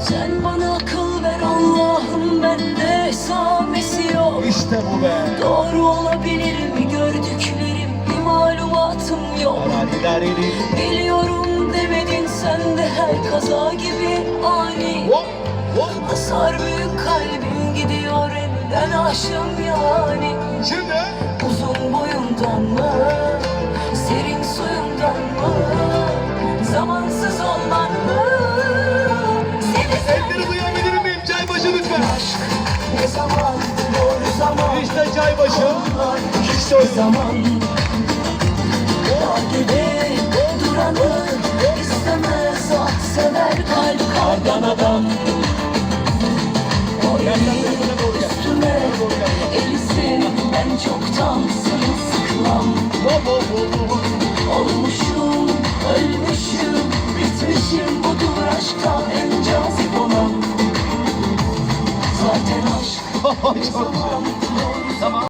Sen bana akıl ver Allah'ım bende esamesi yok İşte bu be. Doğru olabilir mi gördüklerim bir malumatım yok. Biliyorum demedin sen de her kaza gibi ani Hop hop. Hasar büyük kalbim gidiyor elden aşım yani Şimdi. Uzun boyundan mı İşte çaybaşı. İşte o zaman duranı istemez ah sever kalp kardan adam O eli üstüme elisin ben çoktan sırılsıklam Hop hop hop Çok zaman